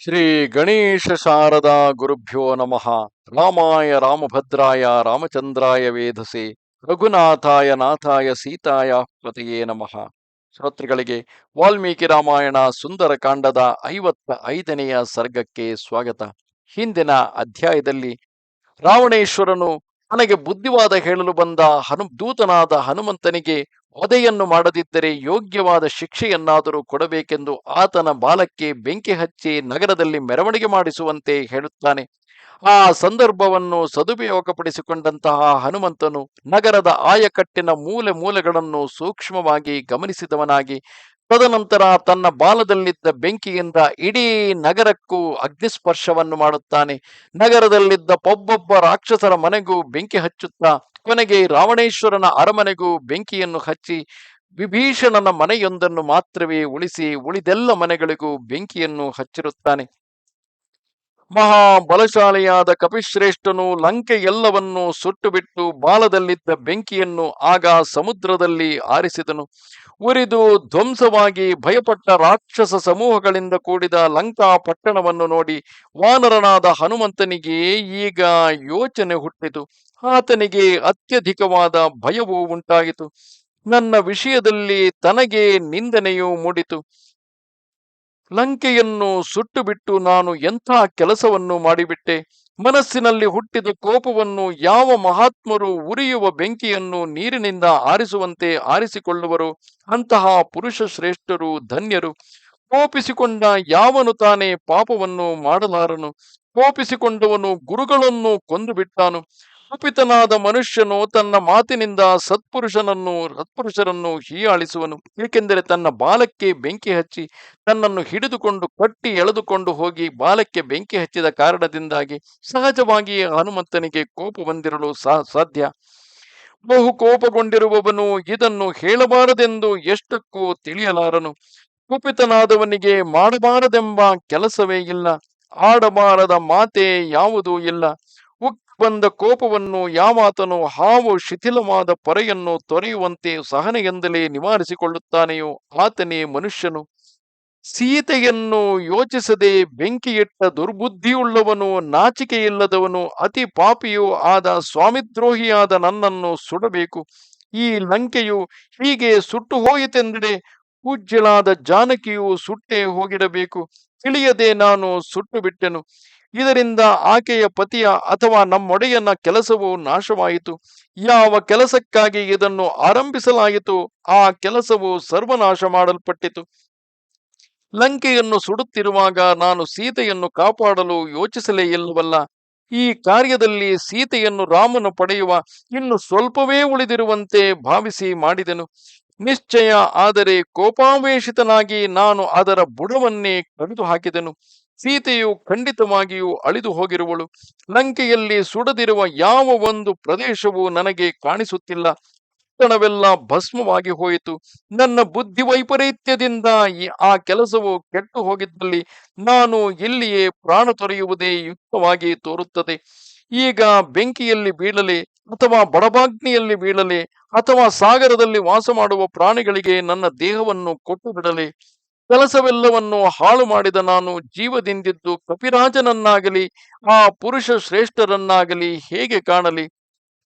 ಶ್ರೀ ಗಣೇಶ ಶಾರದಾ ಗುರುಭ್ಯೋ ನಮಃ. ರಾಮಾಯ ರಾಮಭದ್ರಾಯ ರಾಮಚಂದ್ರಾಯ ವೇಧಸೆ ರಘುನಾಥಾಯ ನಾಥಾಯ ಸೀತಾಯ ಪತಿಯೇ ನಮಃ. ಶ್ರೋತೃಗಳಿಗೆ ವಾಲ್ಮೀಕಿ ರಾಮಾಯಣ ಸುಂದರ ಕಾಂಡದ ಐವತ್ತ ಐದನೆಯ ಸರ್ಗಕ್ಕೆ ಸ್ವಾಗತ. ಹಿಂದಿನ ಅಧ್ಯಾಯದಲ್ಲಿ ರಾವಣೇಶ್ವರನು ನನಗೆ ಬುದ್ಧಿವಾದ ಹೇಳಲು ಬಂದ ಹನು, ದೂತನಾದ ಹನುಮಂತನಿಗೆ ವಧೆಯನ್ನು ಮಾಡದಿದ್ದರೆ ಯೋಗ್ಯವಾದ ಶಿಕ್ಷೆಯನ್ನಾದರೂ ಕೊಡಬೇಕೆಂದು ಆತನ ಬಾಲಕ್ಕೆ ಬೆಂಕಿ ಹಚ್ಚಿ ನಗರದಲ್ಲಿ ಮೆರವಣಿಗೆ ಮಾಡಿಸುವಂತೆ ಹೇಳುತ್ತಾನೆ. ಆ ಸಂದರ್ಭವನ್ನು ಸದುಪಯೋಗಪಡಿಸಿಕೊಂಡಂತಹ ಹನುಮಂತನು ನಗರದ ಆಯಕಟ್ಟಿನ ಮೂಲೆ ಮೂಲೆಗಳನ್ನು ಸೂಕ್ಷ್ಮವಾಗಿ ಗಮನಿಸಿದವನಾಗಿ, ತದನಂತರ ತನ್ನ ಬಾಲದಲ್ಲಿದ್ದ ಬೆಂಕಿಯಿಂದ ಇಡೀ ನಗರಕ್ಕೂ ಅಗ್ನಿಸ್ಪರ್ಶವನ್ನು ಮಾಡುತ್ತಾನೆ. ನಗರದಲ್ಲಿದ್ದ ಒಬ್ಬೊಬ್ಬ ರಾಕ್ಷಸರ ಮನೆಗೂ ಬೆಂಕಿ ಹಚ್ಚುತ್ತಾ ಕೊನೆಗೆ ರಾವಣೇಶ್ವರನ ಅರಮನೆಗೂ ಬೆಂಕಿಯನ್ನು ಹಚ್ಚಿ ವಿಭೀಷಣನ ಮನೆಯೊಂದನ್ನು ಮಾತ್ರವೇ ಉಳಿಸಿ ಉಳಿದೆಲ್ಲ ಮನೆಗಳಿಗೂ ಬೆಂಕಿಯನ್ನು ಹಚ್ಚಿರುತ್ತಾನೆ. ಮಹಾ ಬಲಶಾಲಿಯಾದ ಕಪಿಶ್ರೇಷ್ಠನು ಲಂಕೆ ಎಲ್ಲವನ್ನೂ ಸುಟ್ಟು ಬಿಟ್ಟು ಬಾಲದಲ್ಲಿದ್ದ ಬೆಂಕಿಯನ್ನು ಆಗ ಸಮುದ್ರದಲ್ಲಿ ಆರಿಸಿದನು. ಉರಿದು ಧ್ವಂಸವಾಗಿ ಭಯಪಟ್ಟ ರಾಕ್ಷಸ ಸಮೂಹಗಳಿಂದ ಕೂಡಿದ ಲಂಕಾ ಪಟ್ಟಣವನ್ನು ನೋಡಿ ವಾನರನಾದ ಹನುಮಂತನಿಗೆ ಈಗ ಯೋಚನೆ ಹುಟ್ಟಿತು. ಆತನಿಗೆ ಅತ್ಯಧಿಕವಾದ ಭಯವೂ ಉಂಟಾಯಿತು. ನನ್ನ ವಿಷಯದಲ್ಲಿ ತನಗೆ ನಿಂದನೆಯೂ ಮೂಡಿತು. ಲಂಕೆಯನ್ನು ಸುಟ್ಟು ಬಿಟ್ಟು ನಾನು ಎಂಥ ಕೆಲಸವನ್ನು ಮಾಡಿಬಿಟ್ಟೆ? ಮನಸ್ಸಿನಲ್ಲಿ ಹುಟ್ಟಿದ ಕೋಪವನ್ನು ಯಾವ ಮಹಾತ್ಮರು ಉರಿಯುವ ಬೆಂಕಿಯನ್ನು ನೀರಿನಿಂದ ಆರಿಸುವಂತೆ ಆರಿಸಿಕೊಳ್ಳುವರು? ಅಂತಹ ಪುರುಷ ಶ್ರೇಷ್ಠರು ಧನ್ಯರು. ಕೋಪಿಸಿಕೊಂಡ ಯಾವನು ತಾನೇ ಪಾಪವನ್ನು ಮಾಡಲಾರನು? ಕೋಪಿಸಿಕೊಂಡವನು ಗುರುಗಳನ್ನು ಕೊಂದು ಬಿಟ್ಟಾನು ಕುಪಿತನಾದ ಮನುಷ್ಯನು ತನ್ನ ಮಾತಿನಿಂದ ಸತ್ಪುರುಷನನ್ನು, ಸತ್ಪುರುಷರನ್ನು ಹೀಯಾಳಿಸುವನು. ಏಕೆಂದರೆ ತನ್ನ ಬಾಲಕ್ಕೆ ಬೆಂಕಿ ಹಚ್ಚಿ ತನ್ನನ್ನು ಹಿಡಿದುಕೊಂಡು ಕಟ್ಟಿ ಎಳೆದುಕೊಂಡು ಹೋಗಿ ಬಾಲಕ್ಕೆ ಬೆಂಕಿ ಹಚ್ಚಿದ ಕಾರಣದಿಂದಾಗಿ ಸಹಜವಾಗಿಯೇ ಹನುಮಂತನಿಗೆ ಕೋಪ ಬಂದಿರಲು ಸಾಧ್ಯ. ಬಹು ಕೋಪಗೊಂಡಿರುವವನು ಇದನ್ನು ಹೇಳಬಾರದೆಂದು ಎಷ್ಟಕ್ಕೂ ತಿಳಿಯಲಾರನು. ಕುಪಿತನಾದವನಿಗೆ ಮಾಡಬಾರದೆಂಬ ಕೆಲಸವೇ ಇಲ್ಲ. ಆಡಬಾರದ ಮಾತೆ ಯಾವುದೂ ಇಲ್ಲ. ಬಂದ ಕೋಪವನ್ನು ಯಾವಾತನು ಹಾವು ಶಿಥಿಲವಾದ ಪೊರೆಯನ್ನು ತೊರೆಯುವಂತೆ ಸಹನೆಯಿಂದಲೇ ನಿವಾರಿಸಿಕೊಳ್ಳುತ್ತಾನೆಯೋ ಆತನೇ ಮನುಷ್ಯನು. ಸೀತೆಯನ್ನು ಯೋಚಿಸದೆ ಬೆಂಕಿಯಿಟ್ಟ ದುರ್ಬುದ್ಧಿಯುಳ್ಳವನು, ನಾಚಿಕೆಯಿಲ್ಲದವನು, ಅತಿ ಪಾಪಿಯೂ ಆದ ಸ್ವಾಮಿದ್ರೋಹಿಯಾದ ನನ್ನನ್ನು ಸುಡಬೇಕು. ಈ ಲಂಕೆಯು ಹೀಗೆ ಸುಟ್ಟು ಹೋಯಿತೆಂದರೆ ಪೂಜ್ಯಳಾದ ಜಾನಕಿಯು ಸುಟ್ಟೇ ಹೋಗಿಡಬೇಕು. ತಿಳಿಯದೆ ನಾನು ಸುಟ್ಟು ಬಿಟ್ಟೆನು ಇದರಿಂದ ಆಕೆಯ ಪತಿಯ ಅಥವಾ ನಮ್ಮೊಡೆಯನ ಕೆಲಸವು ನಾಶವಾಯಿತು. ಯಾವ ಕೆಲಸಕ್ಕಾಗಿ ಇದನ್ನು ಆರಂಭಿಸಲಾಯಿತು, ಆ ಕೆಲಸವು ಸರ್ವನಾಶ ಮಾಡಲ್ಪಟ್ಟಿತು. ಲಂಕೆಯನ್ನು ಸುಡುತ್ತಿರುವಾಗ ನಾನು ಸೀತೆಯನ್ನು ಕಾಪಾಡಲು ಯೋಚಿಸಲೇ ಇಲ್ಲವಲ್ಲ. ಈ ಕಾರ್ಯದಲ್ಲಿ ಸೀತೆಯನ್ನು ರಾಮನು ಪಡೆಯುವ ಇನ್ನು ಸ್ವಲ್ಪವೇ ಉಳಿದಿರುವಂತೆ ಭಾವಿಸಿ ಮಾಡಿದೆನು. ನಿಶ್ಚಯ ಆದರೆ ಕೋಪಾವೇಶಿತನಾಗಿ ನಾನು ಅದರ ಬುಡವನ್ನೇ ಕಡಿದು ಹಾಕಿದೆನು ಸೀತೆಯು ಖಂಡಿತವಾಗಿಯೂ ಅಳಿದು ಹೋಗಿರುವಳು. ಲಂಕೆಯಲ್ಲಿ ಸುಡದಿರುವ ಯಾವ ಒಂದು ಪ್ರದೇಶವೂ ನನಗೆ ಕಾಣಿಸುತ್ತಿಲ್ಲ. ಪಟ್ಟಣವೆಲ್ಲ ಭಸ್ಮವಾಗಿ ಹೋಯಿತು. ನನ್ನ ಬುದ್ಧಿ ವೈಪರೀತ್ಯದಿಂದ ಆ ಕೆಲಸವು ಕೆಟ್ಟು ಹೋಗಿದ್ದಲ್ಲಿ ನಾನು ಇಲ್ಲಿಯೇ ಪ್ರಾಣ ತೊರೆಯುವುದೇ ಯುಕ್ತವಾಗಿ ತೋರುತ್ತದೆ. ಈಗ ಬೆಂಕಿಯಲ್ಲಿ ಬೀಳಲಿ ಅಥವಾ ಬಡಬಾಗ್ನಿಯಲ್ಲಿ ಬೀಳಲಿ ಅಥವಾ ಸಾಗರದಲ್ಲಿ ವಾಸ ಮಾಡುವ ಪ್ರಾಣಿಗಳಿಗೆ ನನ್ನ ದೇಹವನ್ನು ಕೊಟ್ಟು ಬಿಡಲೆ ಕೆಲಸವೆಲ್ಲವನ್ನು ಹಾಳು ಮಾಡಿದ ನಾನು ಜೀವದಿಂದಿದ್ದು ಕಪಿರಾಜನನ್ನಾಗಲಿ, ಆ ಪುರುಷ ಶ್ರೇಷ್ಠರನ್ನಾಗಲಿ ಹೇಗೆ ಕಾಣಲಿ?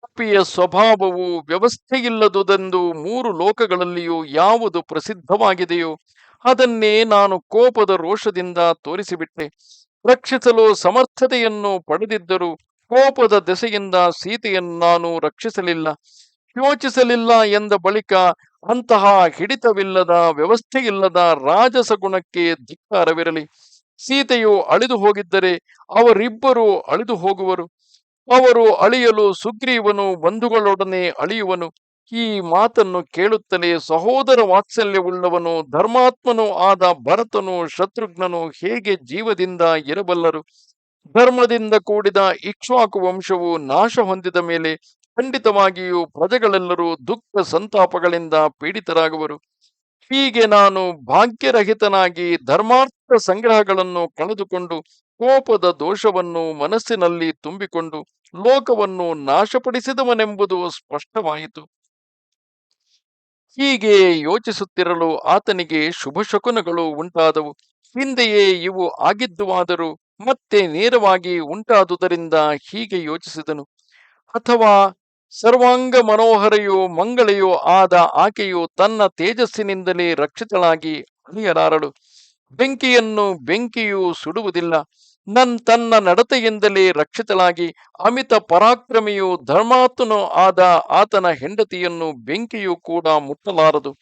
ಕಪಿಯ ಸ್ವಭಾವವು ವ್ಯವಸ್ಥೆಯಿಲ್ಲದುದೆಂದು ಮೂರು ಲೋಕಗಳಲ್ಲಿಯೂ ಯಾವುದು ಪ್ರಸಿದ್ಧವಾಗಿದೆಯೋ, ಅದನ್ನೇ ನಾನು ಕೋಪದ ರೋಷದಿಂದ ತೋರಿಸಿಬಿಟ್ಟೆ. ರಕ್ಷಿಸಲು ಸಮರ್ಥತೆಯನ್ನು ಪಡೆದಿದ್ದರೂ ಕೋಪದ ದೆಸೆಯಿಂದ ಸೀತೆಯನ್ನು ನಾನು ರಕ್ಷಿಸಲಿಲ್ಲ. ಯೋಚಿಸಲಿಲ್ಲ ಎಂದ ಬಳಿಕ ಅಂತಹ ಹಿಡಿತವಿಲ್ಲದ, ವ್ಯವಸ್ಥೆಯಿಲ್ಲದ ರಾಜಸ ಗುಣಕ್ಕೆ ಧಿಕ್ಕಾರವಿರಲಿ. ಸೀತೆಯು ಅಳಿದು ಹೋಗಿದ್ದರೆ ಅವರಿಬ್ಬರು ಅಳಿದು ಹೋಗುವರು. ಅವರು ಅಳಿಯಲು ಸುಗ್ರೀವನು ಬಂಧುಗಳೊಡನೆ ಅಳಿಯುವನು. ಈ ಮಾತನ್ನು ಕೇಳುತ್ತಲೇ ಸಹೋದರ ವಾತ್ಸಲ್ಯವುಳ್ಳವನು, ಧರ್ಮಾತ್ಮನೂ ಆದ ಭರತನು, ಶತ್ರುಘ್ನನು ಹೇಗೆ ಜೀವದಿಂದ ಇರಬಲ್ಲರು? ಧರ್ಮದಿಂದ ಕೂಡಿದ ಇಕ್ಷ್ವಾಕು ವಂಶವು ನಾಶ ಹೊಂದಿದ ಮೇಲೆ ಖಂಡಿತವಾಗಿಯೂ ಪ್ರಜೆಗಳೆಲ್ಲರೂ ದುಃಖ ಸಂತಾಪಗಳಿಂದ ಪೀಡಿತರಾಗುವರು. ಹೀಗೆ ನಾನು ಭಾಗ್ಯರಹಿತನಾಗಿ ಧರ್ಮಾರ್ಥ ಸಂಗ್ರಹಗಳನ್ನು ಕಳೆದುಕೊಂಡು ಕೋಪದ ದೋಷವನ್ನು ಮನಸ್ಸಿನಲ್ಲಿ ತುಂಬಿಕೊಂಡು ಲೋಕವನ್ನು ನಾಶಪಡಿಸಿದವನೆಂಬುದು ಸ್ಪಷ್ಟವಾಯಿತು. ಹೀಗೆ ಯೋಚಿಸುತ್ತಿರಲು ಆತನಿಗೆ ಶುಭ ಶಕುನಗಳು ಉಂಟಾದವು. ಹಿಂದೆಯೇ ಇವು ಆಗಿದ್ದುವಾದರೂ ಮತ್ತೆ ನೇರವಾಗಿ ಉಂಟಾದುದರಿಂದ ಹೀಗೆ ಯೋಚಿಸಿದನು. ಅಥವಾ ಸರ್ವಾಂಗ ಮನೋಹರೆಯೋ ಮಂಗಳೆಯೋ ಆದ ಆಕೆಯು ತನ್ನ ತೇಜಸ್ಸಿನಿಂದಲೇ ರಕ್ಷಿತಳಾಗಿ ಅಳಿಯಲಾರಳು. ಬೆಂಕಿಯನ್ನು ಬೆಂಕಿಯು ಸುಡುವುದಿಲ್ಲ. ನನ್ ತನ್ನ ನಡತೆಯಿಂದಲೇ ರಕ್ಷಿತಳಾಗಿ ಅಮಿತ ಪರಾಕ್ರಮಿಯು ಧರ್ಮಾತ್ಮನು ಆದ ಆತನ ಹೆಂಡತಿಯನ್ನು ಬೆಂಕಿಯು ಕೂಡ ಮುಟ್ಟಲಾರದು.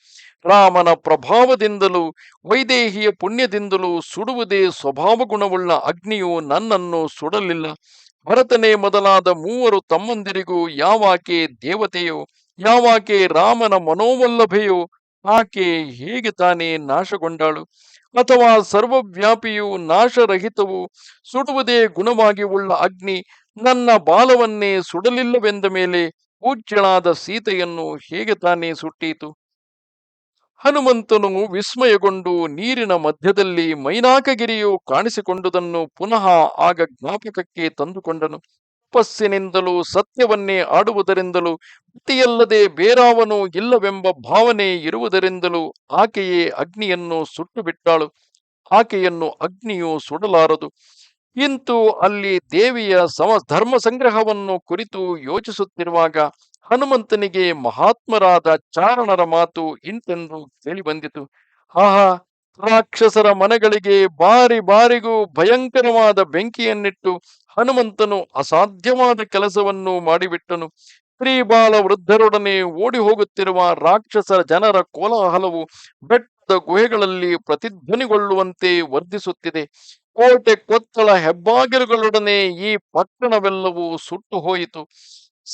ರಾಮನ ಪ್ರಭಾವದಿಂದಲೂ ವೈದೇಹಿಯ ಪುಣ್ಯದಿಂದಲೂ ಸುಡುವುದೇ ಸ್ವಭಾವ ಗುಣವುಳ್ಳ ಅಗ್ನಿಯು ನನ್ನನ್ನು ಸುಡಲಿಲ್ಲ. ಭರತನೇ ಮೊದಲಾದ ಮೂವರು ತಮ್ಮಂದಿರಿಗೂ ಯಾವಾಕೆ ದೇವತೆಯೋ, ಯಾವಾಕೆ ರಾಮನ ಮನೋವಲ್ಲಭೆಯೋ, ಆಕೆ ಹೇಗೆ ತಾನೇ ನಾಶಗೊಂಡಾಳು? ಅಥವಾ ಸರ್ವವ್ಯಾಪಿಯು ನಾಶರಹಿತವು ಸುಡುವುದೇ ಗುಣವಾಗಿ ಉಳ್ಳ ಅಗ್ನಿ ನನ್ನ ಬಾಲವನ್ನೇ ಸುಡಲಿಲ್ಲವೆಂದ ಮೇಲೆ ಪೂಜ್ಯಳಾದ ಸೀತೆಯನ್ನು ಹೇಗೆ ತಾನೇ ಸುಟ್ಟೀತು? ಹನುಮಂತನು ವಿಸ್ಮಯಗೊಂಡು ನೀರಿನ ಮಧ್ಯದಲ್ಲಿ ಮೈನಾಕಗಿರಿಯು ಕಾಣಿಸಿಕೊಂಡುದನ್ನು ಪುನಃ ಆಗ ಜ್ಞಾಪಕಕ್ಕೆ ತಂದುಕೊಂಡನು. ತಪಸ್ಸಿನಿಂದಲೂ ಸತ್ಯವನ್ನೇ ಆಡುವುದರಿಂದಲೂ ಪತಿಯಲ್ಲದೆ ಬೇರಾವನು ಇಲ್ಲವೆಂಬ ಭಾವನೆ ಇರುವುದರಿಂದಲೂ ಆಕೆಯೇ ಅಗ್ನಿಯನ್ನು ಸುಟ್ಟು ಬಿಟ್ಟಾಳು ಆಕೆಯನ್ನು ಅಗ್ನಿಯು ಸುಡಲಾರದು. ಇಂತೂ ಅಲ್ಲಿ ದೇವಿಯ ಸಮ ಧರ್ಮ ಸಂಗ್ರಹವನ್ನು ಕುರಿತು ಯೋಚಿಸುತ್ತಿರುವಾಗ ಹನುಮಂತನಿಗೆ ಮಹಾತ್ಮರಾದ ಚಾರಣರ ಮಾತು ಇಂತೆಂದು ಕೇಳಿ ಬಂದಿತು. ಆಹಾ, ರಾಕ್ಷಸರ ಮನೆಗಳಿಗೆ ಬಾರಿ ಬಾರಿಗೂ ಭಯಂಕರವಾದ ಬೆಂಕಿಯನ್ನಿಟ್ಟು ಹನುಮಂತನು ಅಸಾಧ್ಯವಾದ ಕೆಲಸವನ್ನು ಮಾಡಿಬಿಟ್ಟನು. ಸ್ತ್ರೀ ಬಾಲ ವೃದ್ಧರೊಡನೆ ಓಡಿ ಹೋಗುತ್ತಿರುವ ರಾಕ್ಷಸರ ಜನರ ಕೋಲಾಹಲವು ಬೆಟ್ಟದ ಗುಹೆಗಳಲ್ಲಿ ಪ್ರತಿಧ್ವನಿಗೊಳ್ಳುವಂತೆ ವರ್ಧಿಸುತ್ತಿದೆ. ಕೋಟೆ ಕೊತ್ತಳ ಹೆಬ್ಬಾಗಿಲುಗಳೊಡನೆ ಈ ಪಟ್ಟಣವೆಲ್ಲವೂ ಸುಟ್ಟು ಹೋಯಿತು.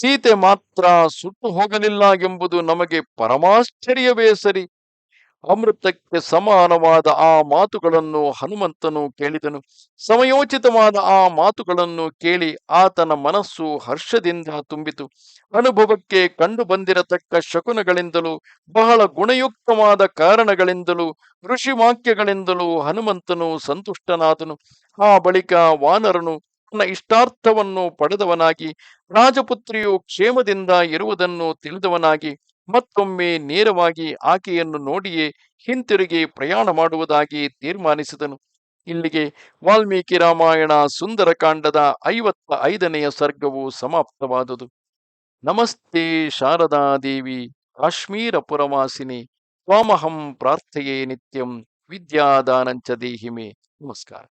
ಸೀತೆ ಮಾತ್ರ ಸುಟ್ಟು ಹೋಗಲಿಲ್ಲ ಎಂಬುದು ನಮಗೆ ಪರಮಾಶ್ಚರ್ಯವೇ ಸರಿ. ಅಮೃತಕ್ಕೆ ಸಮಾನವಾದ ಆ ಮಾತುಗಳನ್ನು ಹನುಮಂತನು ಕೇಳಿದನು. ಸಮಯೋಚಿತವಾದ ಆ ಮಾತುಗಳನ್ನು ಕೇಳಿ ಆತನ ಮನಸ್ಸು ಹರ್ಷದಿಂದ ತುಂಬಿತು. ಅನುಭವಕ್ಕೆ ಕಂಡು ಬಂದಿರತಕ್ಕ ಶಕುನಗಳಿಂದಲೂ, ಬಹಳ ಗುಣಯುಕ್ತವಾದ ಕಾರಣಗಳಿಂದಲೂ ಋಷಿವಾಕ್ಯಗಳಿಂದಲೂ ಹನುಮಂತನು ಸಂತುಷ್ಟನಾದನು. ಆ ಬಳಿಕ ವಾನರನು ತನ್ನ ಇಷ್ಟಾರ್ಥವನ್ನು ಪಡೆದವನಾಗಿ, ರಾಜಪುತ್ರಿಯು ಕ್ಷೇಮದಿಂದ ಇರುವುದನ್ನು ತಿಳಿದವನಾಗಿ, ಮತ್ತೊಮ್ಮೆ ನೇರವಾಗಿ ಆಕೆಯನ್ನು ನೋಡಿಯೇ ಹಿಂತಿರುಗಿ ಪ್ರಯಾಣ ಮಾಡುವುದಾಗಿ ತೀರ್ಮಾನಿಸಿದನು. ಇಲ್ಲಿಗೆ ವಾಲ್ಮೀಕಿ ರಾಮಾಯಣ ಸುಂದರಕಾಂಡದ ಐವತ್ತ ಐದನೆಯ ಸರ್ಗವು ಸಮಾಪ್ತವಾದುದು. ನಮಸ್ತೆ ಶಾರದಾ ದೇವಿ ಕಾಶ್ಮೀರ ಪುರವಾಸಿನಿ ತ್ವಾಮಹಂ ಪ್ರಾರ್ಥೆಯೇ ನಿತ್ಯಂ, ವಿದ್ಯಾದಾನಂಚ ದೇಹಿಮೆ. ನಮಸ್ಕಾರ.